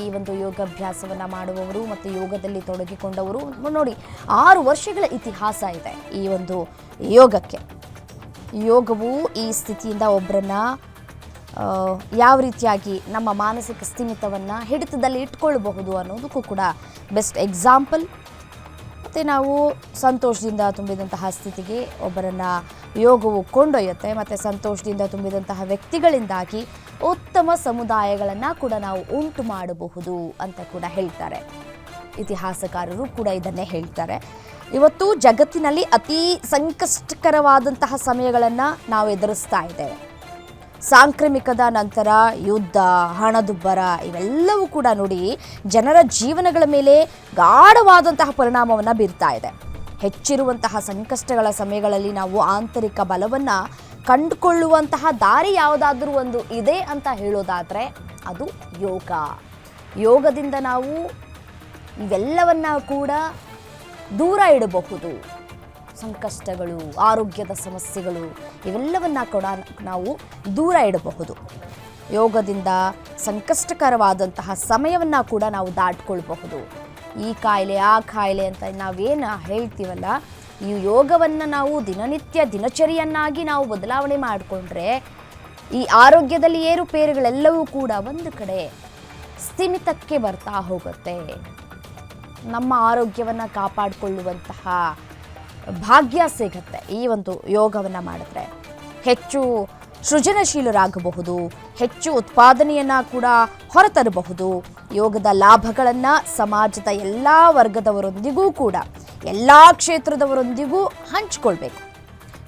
ಈ ಒಂದು ಯೋಗಾಭ್ಯಾಸವನ್ನು ಮಾಡುವವರು ಮತ್ತು ಯೋಗದಲ್ಲಿ ತೊಡಗಿಕೊಂಡವರು. ನೋಡಿ, ಆರು ವರ್ಷಗಳ ಇತಿಹಾಸ ಇದೆ ಈ ಒಂದು ಯೋಗಕ್ಕೆ. ಯೋಗವು ಈ ಸ್ಥಿತಿಯಿಂದ ಒಬ್ಬರನ್ನ ಯಾವ ರೀತಿಯಾಗಿ ನಮ್ಮ ಮಾನಸಿಕ ಸ್ಥಿಮಿತವನ್ನು ಹಿಡಿತದಲ್ಲಿ ಇಟ್ಕೊಳ್ಬಹುದು ಅನ್ನೋದಕ್ಕೂ ಕೂಡ ಬೆಸ್ಟ್ ಎಕ್ಸಾಂಪಲ್. ಮತ್ತು ನಾವು ಸಂತೋಷದಿಂದ ತುಂಬಿದಂತಹ ಸ್ಥಿತಿಗೆ ಒಬ್ಬರನ್ನು ಯೋಗವು ಕೊಂಡೊಯ್ಯುತ್ತೆ. ಮತ್ತು ಸಂತೋಷದಿಂದ ತುಂಬಿದಂತಹ ವ್ಯಕ್ತಿಗಳಿಂದಾಗಿ ಉತ್ತಮ ಸಮುದಾಯಗಳನ್ನು ಕೂಡ ನಾವು ಉಂಟು ಮಾಡಬಹುದು ಅಂತ ಕೂಡ ಹೇಳ್ತಾರೆ. ಇತಿಹಾಸಕಾರರು ಕೂಡ ಇದನ್ನೇ ಹೇಳ್ತಾರೆ. ಇವತ್ತು ಜಗತ್ತಿನಲ್ಲಿ ಅತಿ ಸಂಕಷ್ಟಕರವಾದಂತಹ ಸಮಯಗಳನ್ನು ನಾವು ಎದುರಿಸ್ತಾ ಇದ್ದೇವೆ. ಸಾಂಕ್ರಾಮಿಕದ ನಂತರ ಯುದ್ಧ, ಹಣದುಬ್ಬರ ಇವೆಲ್ಲವೂ ಕೂಡ ನೋಡಿ ಜನರ ಜೀವನಗಳ ಮೇಲೆ ಗಾಢವಾದಂತಹ ಪರಿಣಾಮವನ್ನು ಬೀರ್ತಾ ಇದೆ. ಹೆಚ್ಚಿರುವಂತಹ ಸಂಕಷ್ಟಗಳ ಸಮಯಗಳಲ್ಲಿ ನಾವು ಆಂತರಿಕ ಬಲವನ್ನು ಕಂಡುಕೊಳ್ಳುವಂತಹ ದಾರಿ ಯಾವುದಾದ್ರೂ ಒಂದು ಇದೆ ಅಂತ ಹೇಳೋದಾದರೆ ಅದು ಯೋಗ. ಯೋಗದಿಂದ ನಾವು ಇವೆಲ್ಲವನ್ನ ಕೂಡ ದೂರ ಇಡಬಹುದು. ಸಂಕಷ್ಟಗಳು, ಆರೋಗ್ಯದ ಸಮಸ್ಯೆಗಳು ಇವೆಲ್ಲವನ್ನ ಕೂಡ ನಾವು ದೂರ ಇಡಬಹುದು. ಯೋಗದಿಂದ ಸಂಕಷ್ಟಕರವಾದಂತಹ ಸಮಯವನ್ನು ಕೂಡ ನಾವು ದಾಟ್ಕೊಳ್ಬಹುದು. ಈ ಕಾಯಿಲೆ, ಆ ಕಾಯಿಲೆ ಅಂತ ನಾವೇನು ಹೇಳ್ತೀವಲ್ಲ, ಈ ಯೋಗವನ್ನು ನಾವು ದಿನನಿತ್ಯ ದಿನಚರಿಯನ್ನಾಗಿ ನಾವು ಬದಲಾವಣೆ ಮಾಡಿಕೊಂಡ್ರೆ, ಈ ಆರೋಗ್ಯದಲ್ಲಿ ಏರುಪೇರುಗಳೆಲ್ಲವೂ ಕೂಡ ಒಂದು ಕಡೆ ಸ್ಥಿಮಿತಕ್ಕೆ ಬರ್ತಾ ಹೋಗುತ್ತೆ. ನಮ್ಮ ಆರೋಗ್ಯವನ್ನು ಕಾಪಾಡಿಕೊಳ್ಳುವಂತಹ ಭಾಗ್ಯ ಸಿಗುತ್ತೆ ಈ ಒಂದು ಯೋಗವನ್ನು ಮಾಡಿದ್ರೆ. ಹೆಚ್ಚು ಸೃಜನಶೀಲರಾಗಬಹುದು. ಹೆಚ್ಚು ಉತ್ಪಾದನೆಯನ್ನು ಕೂಡ ಹೊರತರಬಹುದು. ಯೋಗದ ಲಾಭಗಳನ್ನು ಸಮಾಜದ ಎಲ್ಲ ವರ್ಗದವರೊಂದಿಗೂ ಕೂಡ, ಎಲ್ಲ ಕ್ಷೇತ್ರದವರೊಂದಿಗೂ ಹಂಚಿಕೊಳ್ಬೇಕು.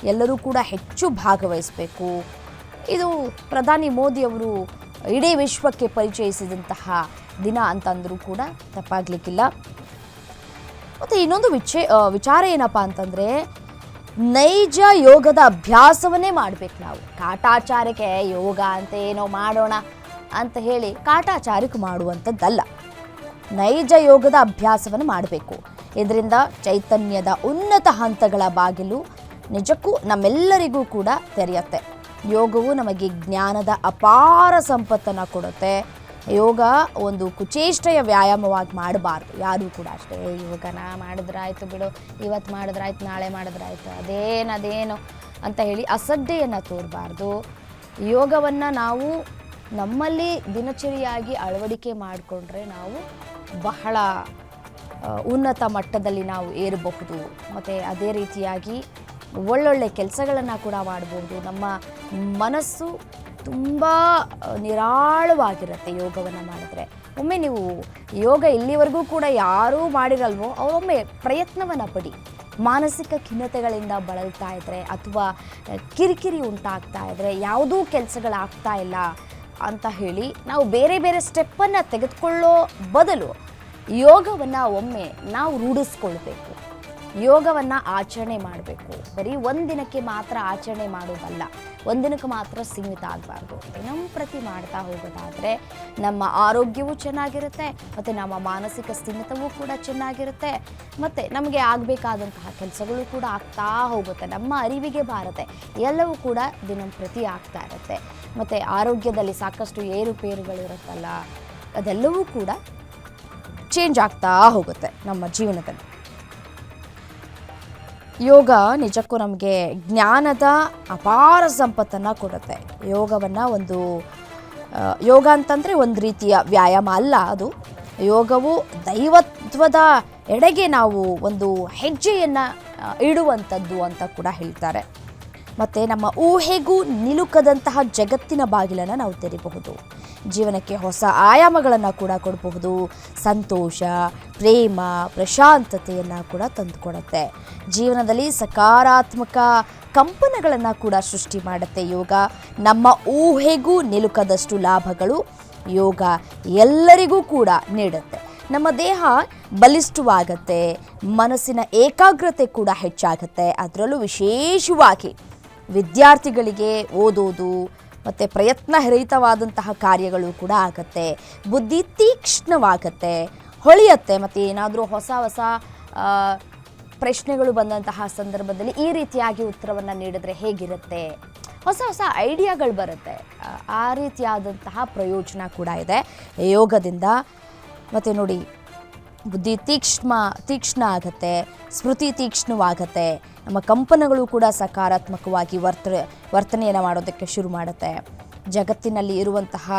ಎಲ್ಲರೂ ಕೂಡ ಹೆಚ್ಚು ಭಾಗವಹಿಸಬೇಕು. ಇದು ಪ್ರಧಾನಿ ಮೋದಿಯವರು ಇಡೀ ವಿಶ್ವಕ್ಕೆ ಪರಿಚಯಿಸಿದಂತಹ ದಿನ ಅಂತಂದರೂ ಕೂಡ ತಪ್ಪಾಗಲಿಕ್ಕಿಲ್ಲ. ಮತ್ತು ಇನ್ನೊಂದು ವಿಚೇ ವಿಚಾರ ಏನಪ್ಪ ಅಂತಂದರೆ ನೈಜ ಯೋಗದ ಅಭ್ಯಾಸವನ್ನೇ ಮಾಡಬೇಕು ನಾವು. ಕಾಟಾಚಾರಕ್ಕೆ ಯೋಗ ಅಂತ ಏನೋ ಮಾಡೋಣ ಅಂತ ಹೇಳಿ ಕಾಟಾಚಾರಕ್ಕೆ ಮಾಡುವಂಥದ್ದಲ್ಲ. ನೈಜ ಯೋಗದ ಅಭ್ಯಾಸವನ್ನು ಮಾಡಬೇಕು. ಇದರಿಂದ ಚೈತನ್ಯದ ಉನ್ನತ ಹಂತಗಳ ಬಾಗಿಲು ನಿಜಕ್ಕೂ ನಮ್ಮೆಲ್ಲರಿಗೂ ಕೂಡ ತೆರೆಯುತ್ತೆ. ಯೋಗವು ನಮಗೆ ಜ್ಞಾನದ ಅಪಾರ ಸಂಪತ್ತನ್ನು ಕೊಡುತ್ತೆ. ಯೋಗ ಒಂದು ಕುಚೇಷ್ಟೆಯ ವ್ಯಾಯಾಮವಾಗಿ ಮಾಡಬಾರ್ದು. ಯಾರೂ ಕೂಡ ಅಷ್ಟೇ "ಏ, ಯೋಗನ ಮಾಡಿದ್ರಾಯ್ತು ಬಿಡು ಇವತ್ತು ಮಾಡಿದ್ರಾಯ್ತು ನಾಳೆ ಮಾಡಿದ್ರಾಯ್ತು ಅದೇನು ಅದೇನು ಅಂತ ಹೇಳಿ ಅಸಡ್ಡೆಯನ್ನು ತೋರಬಾರ್ದು. ಯೋಗವನ್ನು ನಾವು ನಮ್ಮಲ್ಲಿ ದಿನಚರಿಯಾಗಿ ಅಳವಡಿಕೆ ಮಾಡಿಕೊಂಡ್ರೆ ನಾವು ಬಹಳ ಉನ್ನತ ಮಟ್ಟದಲ್ಲಿ ನಾವು ಏರಬಹುದು. ಮತ್ತು ಅದೇ ರೀತಿಯಾಗಿ ಒಳ್ಳೊಳ್ಳೆ ಕೆಲಸಗಳನ್ನು ಕೂಡ ಮಾಡಬಹುದು ನಮ್ಮ ಮನಸ್ಸು ತುಂಬ ನಿರಾಳವಾಗಿರುತ್ತೆ ಯೋಗವನ್ನು ಮಾಡಿದ್ರೆ. ಒಮ್ಮೆ ನೀವು ಯೋಗ ಇಲ್ಲಿವರೆಗೂ ಕೂಡ ಯಾರೂ ಮಾಡಿರಲ್ವೋ, ಅವರೊಮ್ಮೆ ಪ್ರಯತ್ನವನ್ನು ಪಡಿ. ಮಾನಸಿಕ ಖಿನ್ನತೆಗಳಿಂದ ಬಳಲ್ತಾ ಇದ್ದರೆ ಅಥವಾ ಕಿರಿಕಿರಿ ಉಂಟಾಗ್ತಾ ಇದ್ದರೆ ಯಾವುದೂ ಕೆಲಸಗಳಾಗ್ತಾ ಇಲ್ಲ ಅಂತ ಹೇಳಿ ನಾವು ಬೇರೆ ಬೇರೆ ಸ್ಟೆಪ್ಪನ್ನು ತೆಗೆದುಕೊಳ್ಳೋ ಬದಲು ಯೋಗವನ್ನು ಒಮ್ಮೆ ನಾವು ರೂಢಿಸ್ಕೊಳ್ಬೇಕು. ಯೋಗವನ್ನು ಆಚರಣೆ ಮಾಡಬೇಕು. ಬರೀ ಒಂದಿನಕ್ಕೆ ಮಾತ್ರ ಆಚರಣೆ ಮಾಡೋದಲ್ಲ ಒಂದಿನಕ್ಕೆ ಮಾತ್ರ ಸೀಮಿತ ಆಗಬಾರ್ದು. ದಿನಂಪ್ರತಿ ಮಾಡ್ತಾ ಹೋಗೋದಾದರೆ ನಮ್ಮ ಆರೋಗ್ಯವೂ ಚೆನ್ನಾಗಿರುತ್ತೆ, ಮತ್ತು ನಮ್ಮ ಮಾನಸಿಕ ಸ್ಥಿಮಿತವೂ ಕೂಡ ಚೆನ್ನಾಗಿರುತ್ತೆ, ಮತ್ತು ನಮಗೆ ಆಗಬೇಕಾದಂತಹ ಕೆಲಸಗಳು ಕೂಡ ಆಗ್ತಾ ಹೋಗುತ್ತೆ. ನಮ್ಮ ಅರಿವಿಗೆ ಬಾರತೆ ಎಲ್ಲವೂ ಕೂಡ ದಿನಂಪ್ರತಿ ಆಗ್ತಾ ಇರುತ್ತೆ. ಮತ್ತು ಆರೋಗ್ಯದಲ್ಲಿ ಸಾಕಷ್ಟು ಏರುಪೇರುಗಳಿರುತ್ತಲ್ಲ ಅದೆಲ್ಲವೂ ಕೂಡ ಚೇಂಜ್ ಆಗ್ತಾ ಹೋಗುತ್ತೆ ನಮ್ಮ ಜೀವನದಲ್ಲಿ. ಯೋಗ ನಿಜಕ್ಕೂ ನಮಗೆ ಜ್ಞಾನದ ಅಪಾರ ಸಂಪತ್ತನ್ನು ಕೊಡುತ್ತೆ. ಯೋಗವನ್ನು ಒಂದು ಯೋಗ ಅಂತಂದರೆ ಒಂದು ರೀತಿಯ ವ್ಯಾಯಾಮ ಅಲ್ಲ ಅದು. ಯೋಗವು ದೈವತ್ವದ ಎಡೆಗೆ ನಾವು ಒಂದು ಹೆಜ್ಜೆಯನ್ನು ಇಡುವಂಥದ್ದು ಅಂತ ಕೂಡ ಹೇಳ್ತಾರೆ. ಮತ್ತು ನಮ್ಮ ಊಹೆಗೂ ನಿಲುಕದಂತಹ ಜಗತ್ತಿನ ಬಾಗಿಲನ್ನು ನಾವು ತೆರಿಬಹುದು. ಜೀವನಕ್ಕೆ ಹೊಸ ಆಯಾಮಗಳನ್ನು ಕೂಡ ಕೊಡಬಹುದು. ಸಂತೋಷ, ಪ್ರೇಮ, ಪ್ರಶಾಂತತೆಯನ್ನು ಕೂಡ ತಂದುಕೊಡುತ್ತೆ. ಜೀವನದಲ್ಲಿ ಸಕಾರಾತ್ಮಕ ಕಂಪನಗಳನ್ನು ಕೂಡ ಸೃಷ್ಟಿ ಮಾಡುತ್ತೆ ಯೋಗ. ನಮ್ಮ ಊಹೆಗೂ ನಿಲುಕದಷ್ಟು ಲಾಭಗಳು ಯೋಗ ಎಲ್ಲರಿಗೂ ಕೂಡ ನೀಡುತ್ತೆ. ನಮ್ಮ ದೇಹ ಬಲಿಷ್ಠವಾಗತ್ತೆ, ಮನಸ್ಸಿನ ಏಕಾಗ್ರತೆ ಕೂಡ ಹೆಚ್ಚಾಗುತ್ತೆ. ಅದರಲ್ಲೂ ವಿಶೇಷವಾಗಿ ವಿದ್ಯಾರ್ಥಿಗಳಿಗೆ ಓದೋದು ಮತ್ತು ಪ್ರಯತ್ನ ರಹಿತವಾದಂತಹ ಕಾರ್ಯಗಳು ಕೂಡ ಆಗತ್ತೆ. ಬುದ್ಧಿ ತೀಕ್ಷ್ಣವಾಗತ್ತೆ. ಹೊಳೆಯತ್ತೆ. ಮತ್ತು ಏನಾದರೂ ಹೊಸ ಹೊಸ ಪ್ರಶ್ನೆಗಳು ಬಂದಂತಹ ಸಂದರ್ಭದಲ್ಲಿ ಈ ರೀತಿಯಾಗಿ ಉತ್ತರವನ್ನು ನೀಡಿದ್ರೆ ಹೇಗಿರುತ್ತೆ? ಹೊಸ ಹೊಸ ಐಡಿಯಾಗಳು ಬರುತ್ತೆ. ಆ ರೀತಿಯಾದಂತಹ ಪ್ರಯೋಜನ ಕೂಡ ಇದೆ. ಯೋಗದಿಂದ, ಮತ್ತು ನೋಡಿ ಬುದ್ಧಿ ತೀಕ್ಷ್ಣ ತೀಕ್ಷ್ಣ ಆಗತ್ತೆ ಸ್ಮೃತಿ ತೀಕ್ಷ್ಣವಾಗತ್ತೆ. ನಮ್ಮ ಕಂಪನಗಳು ಕೂಡ ಸಕಾರಾತ್ಮಕವಾಗಿ ವರ್ತ ವರ್ತನೆಯನ್ನು ಮಾಡೋದಕ್ಕೆ ಶುರು ಮಾಡುತ್ತೆ. ಜಗತ್ತಿನಲ್ಲಿ ಇರುವಂತಹ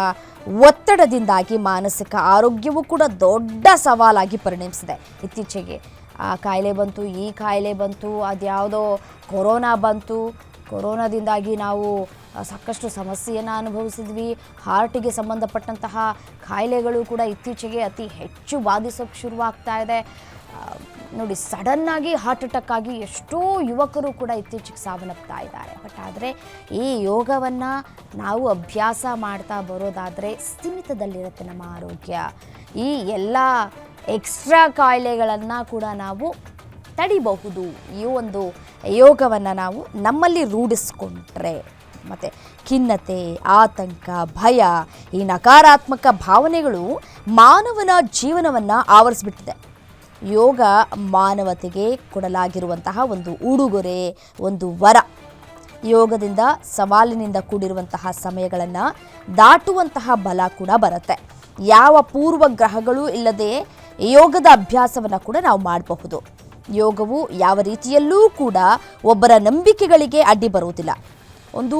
ಒತ್ತಡದಿಂದಾಗಿ ಮಾನಸಿಕ ಆರೋಗ್ಯವೂ ಕೂಡ ದೊಡ್ಡ ಸವಾಲಾಗಿ ಪರಿಣಮಿಸಿದೆ. ಇತ್ತೀಚೆಗೆ ಆ ಕಾಯಿಲೆ ಬಂತು, ಈ ಕಾಯಿಲೆ ಬಂತು, ಅದ್ಯಾವುದೋ ಕೊರೋನಾ ಬಂತು ಕೊರೋನಾದಿಂದಾಗಿ ನಾವು ಸಾಕಷ್ಟು ಸಮಸ್ಯೆಯನ್ನು ಅನುಭವಿಸಿದ್ವಿ. ಹಾರ್ಟಿಗೆ ಸಂಬಂಧಪಟ್ಟಂತಹ ಕಾಯಿಲೆಗಳು ಕೂಡ ಇತ್ತೀಚೆಗೆ ಅತಿ ಹೆಚ್ಚು ಬಾಧಿಸೋಕ್ಕೆ ಶುರುವಾಗ್ತಾ ಇದೆ. ನೋಡಿ ಸಡನ್ನಾಗಿ ಹಾರ್ಟ್ ಅಟ್ಯಾಕ್ ಆಗಿ ಎಷ್ಟೋ ಯುವಕರು ಕೂಡ ಇತ್ತೀಚೆಗೆ ಸಾವನ್ನಪ್ತಾ ಇದ್ದಾರೆ. ಬಟ್ ಆದರೆ ಈ ಯೋಗವನ್ನು ನಾವು ಅಭ್ಯಾಸ ಮಾಡ್ತಾ ಬರೋದಾದರೆ ಸ್ಥಿಮಿತದಲ್ಲಿರುತ್ತೆ ನಮ್ಮ ಆರೋಗ್ಯ. ಈ ಎಲ್ಲ ಎಕ್ಸ್ಟ್ರಾ ಕಾಯಿಲೆಗಳನ್ನು ಕೂಡ ನಾವು ತಡಿಬಹುದು. ಈ ಒಂದು ಯೋಗವನ್ನು ನಾವು ನಮ್ಮಲ್ಲಿ ರೂಢಿಸ್ಕೊಂಡ್ರೆ ಮತ್ತು ಖಿನ್ನತೆ, ಆತಂಕ, ಭಯ ಈ ನಕಾರಾತ್ಮಕ ಭಾವನೆಗಳು ಮಾನವನ ಜೀವನವನ್ನು ಆವರಿಸ್ಬಿಟ್ಟಿದೆ. ಯೋಗ ಮಾನವತೆಗೆ ಕೊಡಲಾಗಿರುವಂತಹ ಒಂದು ಉಡುಗೊರೆ, ಒಂದು ವರ. ಯೋಗದಿಂದ ಸವಾಲಿನಿಂದ ಕೂಡಿರುವಂತಹ ಸಮಯಗಳನ್ನು ದಾಟುವಂತಹ ಬಲ ಕೂಡ ಬರುತ್ತೆ. ಯಾವ ಪೂರ್ವ ಗ್ರಹಗಳು ಇಲ್ಲದೆ ಯೋಗದ ಅಭ್ಯಾಸವನ್ನು ಕೂಡ ನಾವು ಮಾಡಬಹುದು. ಯೋಗವು ಯಾವ ರೀತಿಯಲ್ಲೂ ಕೂಡ ಒಬ್ಬರ ನಂಬಿಕೆಗಳಿಗೆ ಅಡ್ಡಿ ಬರುವುದಿಲ್ಲ. ಒಂದು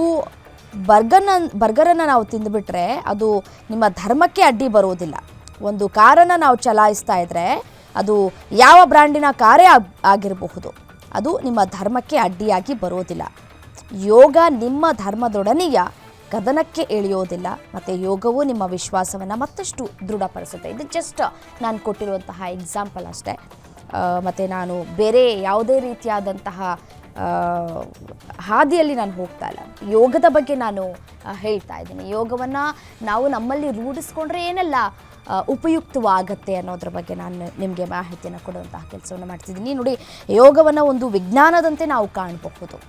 ಬರ್ಗರ್ನ ಬರ್ಗರನ್ನು ನಾವು ತಿಂದುಬಿಟ್ರೆ ಅದು ನಿಮ್ಮ ಧರ್ಮಕ್ಕೆ ಅಡ್ಡಿ ಬರುವುದಿಲ್ಲ. ಒಂದು ಕಾರನ್ನು ನಾವು ಚಲಾಯಿಸ್ತಾ ಇದ್ದರೆ ಅದು ಯಾವ ಬ್ರ್ಯಾಂಡಿನ ಕಾರೇ ಆಗ್, ಆಗಿರಬಹುದು. ಅದು ನಿಮ್ಮ ಧರ್ಮಕ್ಕೆ ಅಡ್ಡಿಯಾಗಿ ಬರುವುದಿಲ್ಲ. ಯೋಗ ನಿಮ್ಮ ಧರ್ಮದೊಡನೆಯ ಕದನಕ್ಕೆ ಇಳಿಯೋದಿಲ್ಲ ಮತ್ತು ಯೋಗವು ನಿಮ್ಮ ವಿಶ್ವಾಸವನ್ನು ಮತ್ತಷ್ಟು ದೃಢಪಡಿಸುತ್ತೆ. ಇದು ಜಸ್ಟ್ ನಾನು ಕೊಟ್ಟಿರುವಂತಹ ಎಕ್ಸಾಂಪಲ್ ಅಷ್ಟೇ. ಮತ್ತು ನಾನು ಬೇರೆ ಯಾವುದೇ ರೀತಿಯಾದಂತಹ ಹಾದಿಯಲ್ಲಿ ನಾನು ಹೋಗ್ತಾ ಇಲ್ಲ. ಯೋಗದ ಬಗ್ಗೆ ನಾನು ಹೇಳ್ತಾ ಇದ್ದೀನಿ. ಯೋಗವನ್ನು ನಾವು ನಮ್ಮಲ್ಲಿ ರೂಢಿಸ್ಕೊಂಡ್ರೆ ಏನೆಲ್ಲ ಉಪಯುಕ್ತವಾಗತ್ತೆ ಅನ್ನೋದ್ರ ಬಗ್ಗೆ ನಾನು ನಿಮಗೆ ಮಾಹಿತಿಯನ್ನು ಕೊಡುವಂತಹ ಕೆಲಸವನ್ನು ಮಾಡ್ತಿದ್ದೀನಿ. ನೋಡಿ, ಯೋಗವನ್ನು ಒಂದು ವಿಜ್ಞಾನದಂತೆ ನಾವು ಕಾಣಬಹುದು.